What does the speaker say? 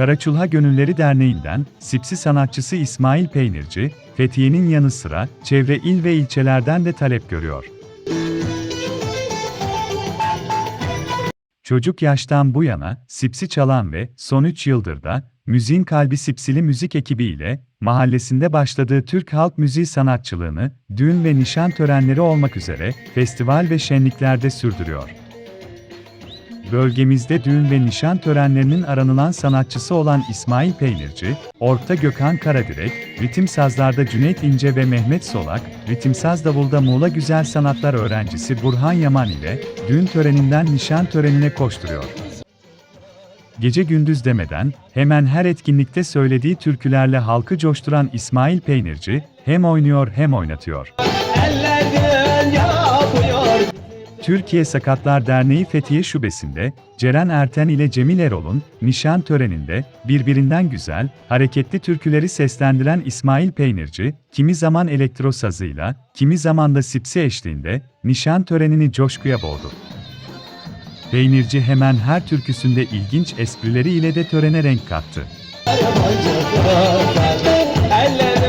Karaçulha Gönülleri Derneği'nden Sipsi sanatçısı İsmail Peynirci, Fethiye'nin yanı sıra çevre il ve ilçelerden de talep görüyor. Çocuk yaştan bu yana Sipsi çalan ve son 3 yıldır da Müziğin Kalbi Sipsili müzik ekibi ile mahallesinde başladığı Türk halk müziği sanatçılığını düğün ve nişan törenleri olmak üzere festival ve şenliklerde sürdürüyor. Bölgemizde düğün ve nişan törenlerinin aranılan sanatçısı olan İsmail Peynirci, Ork'ta Gökhan Karadirek, ritim sazlarda Cüneyt İnce ve Mehmet Solak, ritimsaz davulda Muğla Güzel Sanatlar öğrencisi Burhan Yaman ile düğün töreninden nişan törenine koşturuyor. Gece gündüz demeden, hemen her etkinlikte söylediği türkülerle halkı coşturan İsmail Peynirci, hem oynuyor hem oynatıyor. Yapıyor Türkiye Sakatlar Derneği Fethiye Şubesi'nde, Ceren Erten ile Cemil Erol'un nişan töreninde birbirinden güzel, hareketli türküleri seslendiren İsmail Peynirci, kimi zaman elektrosazıyla, kimi zaman da sipsi eşliğinde nişan törenini coşkuya boğdu. Peynirci hemen her türküsünde ilginç esprileri ile de törene renk kattı. Ellerin.